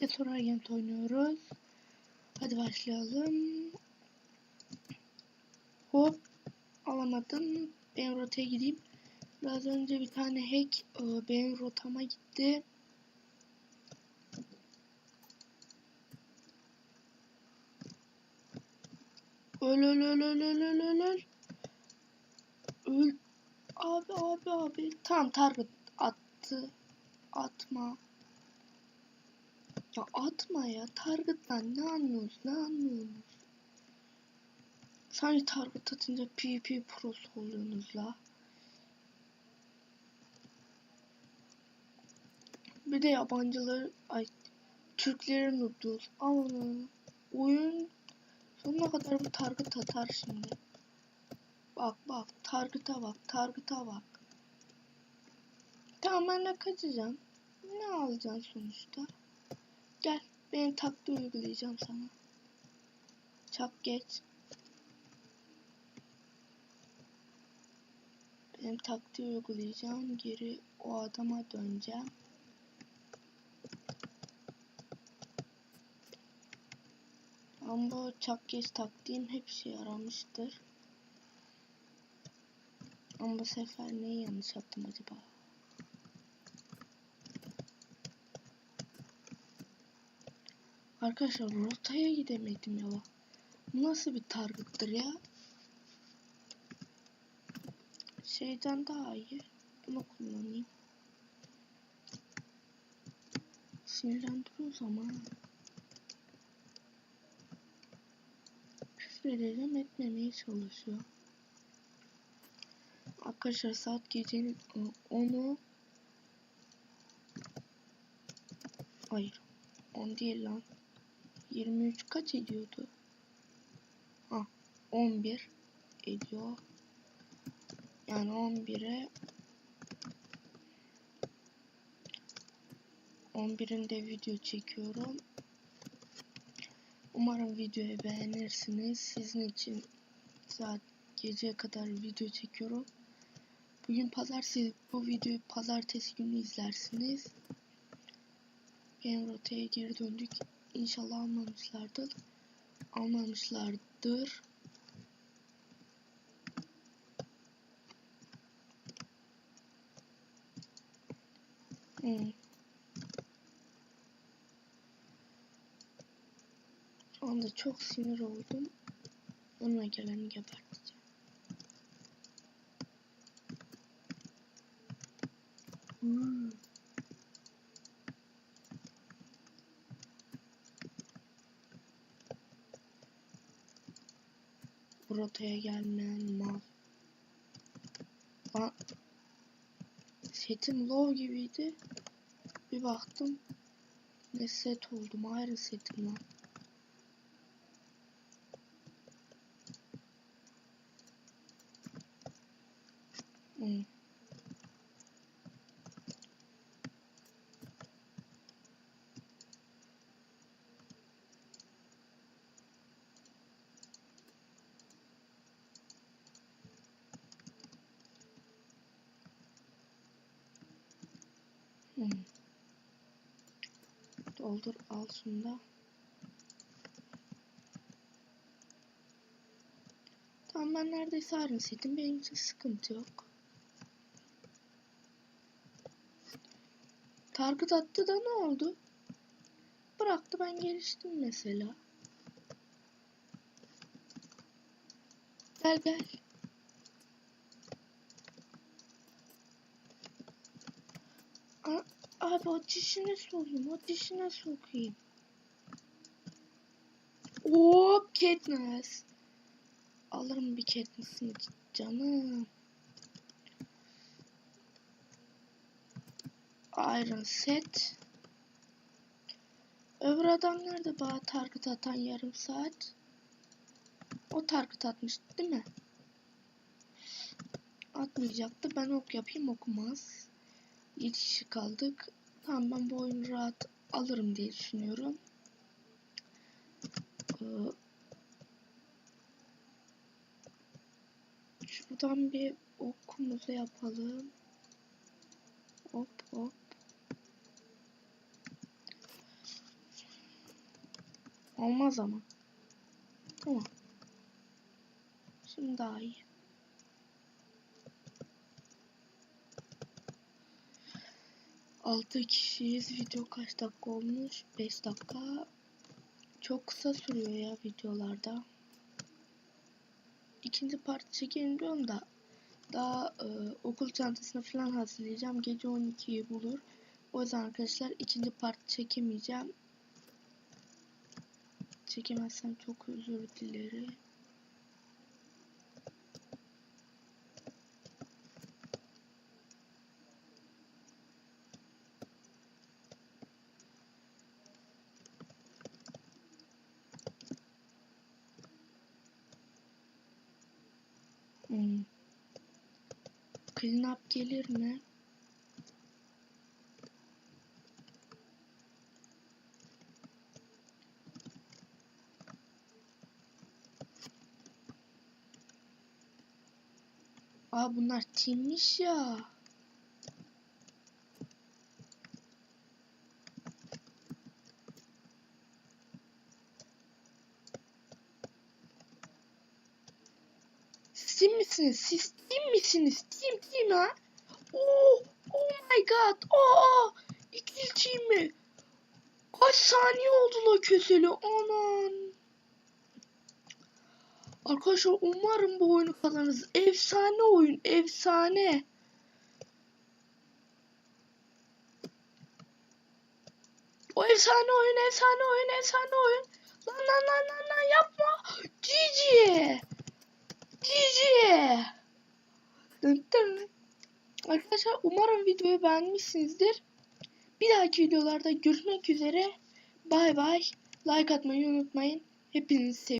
birlikte Sorar Games oynuyoruz. Hadi başlayalım. Hop. Alamadım. Ben rotaya gideyim. Biraz önce bir tane hack e, benim rotama gitti. Öl öl öl öl öl öl öl öl. Öl. Abi abi abi. Tam target attı. Atma. Ya atma ya. Target'tan ne anlıyorsunuz? Ne anlıyorsunuz? Sanki target atınca PvP prosu oluyorsunuz la. Bir de yabancıları, ay Türklerin noob'dur. Aman oyun sonuna kadar bu target atar şimdi. Bak bak target'a bak target'a bak. Tamam ben kaçacağım. Ne alacaksın sonuçta? Gel benim taktiği uygulayacağım sana. Çap geç. Benim taktiği uygulayacağım. Geri o adama döneceğim. Ama bu çapgeç taktiğim hep şey yaramıştır. Ama bu sefer neyi yanlış yaptım acaba? Arkadaşlar rotaya gidemedim. Bu nasıl bir target'tır ya? Şeyden daha iyi. Bunu kullanayım. Sinirlendiriyoruz ama. Küfür edelim etmemeye çalışıyor. Arkadaşlar saat gecenin 10'u Hayır 10 değil lan 23 kaç ediyordu? Ha 11 ediyor. Yani 11'e 11'inde video çekiyorum. Umarım videoyu beğenirsiniz. Sizin için saat geceye kadar video çekiyorum. Bugün pazartesi bu videoyu pazartesi günü izlersiniz. Benim rotaya geri döndük. İnşallah almamışlardır. Almamışlardır. Hmm. Anda çok sinir oldum. Onunla geleni geberteceğim. Hmm. Rotaya gelmeyen mal. Lan setim low gibiydi. Bir baktım ne set oldum ayrı setim lan. Hmm. Hmm. Doldur al şunu da. Tamam ben neredeyse iron setim. Benim için sıkıntı yok. Target attı da ne oldu? Bıraktı ben geliştim mesela. Gel gel. Abi o dişine sokayım. O dişine sokayım. Hop Katniss. Alırım bir Katniss'ini canım. Iron set. Öbür adam nerede bana target atan yarım saat? O target atmıştı değil mi? Atmayacaktı. Ben ok yapayım okumaz. 7 kişi kaldık. Tamam ben bu oyunu rahat alırım diye düşünüyorum. Ee, şuradan bir okumuzu yapalım. Hop hop. Olmaz ama. Tamam. Şimdi daha iyi. Altı kişiyiz. Video kaç dakika olmuş? 5 dakika. Çok kısa sürüyor ya videolarda. İkinci part çekeyim diyorum da daha e, okul çantasını falan hazırlayacağım. Gece 12'yi bulur. O yüzden arkadaşlar ikinci part çekemeyeceğim. Çekemezsem çok özür dilerim. Hmm. Clean up gelir mi? Aa bunlar teammiş ya. Siz team misiniz? Siz team misiniz? Team team ha? Oh, oh my god. Oh, ikili team mi? Kaç saniye oldu la köseli? Anan. Arkadaşlar umarım bu oyunu kazanırız. Efsane oyun, efsane. O efsane oyun, efsane oyun, efsane oyun. Lan lan lan lan lan yapma. GG. Arkadaşlar umarım videoyu beğenmişsinizdir. Bir dahaki videolarda görüşmek üzere. Bay bay. Like atmayı unutmayın. Hepinizi seviyorum.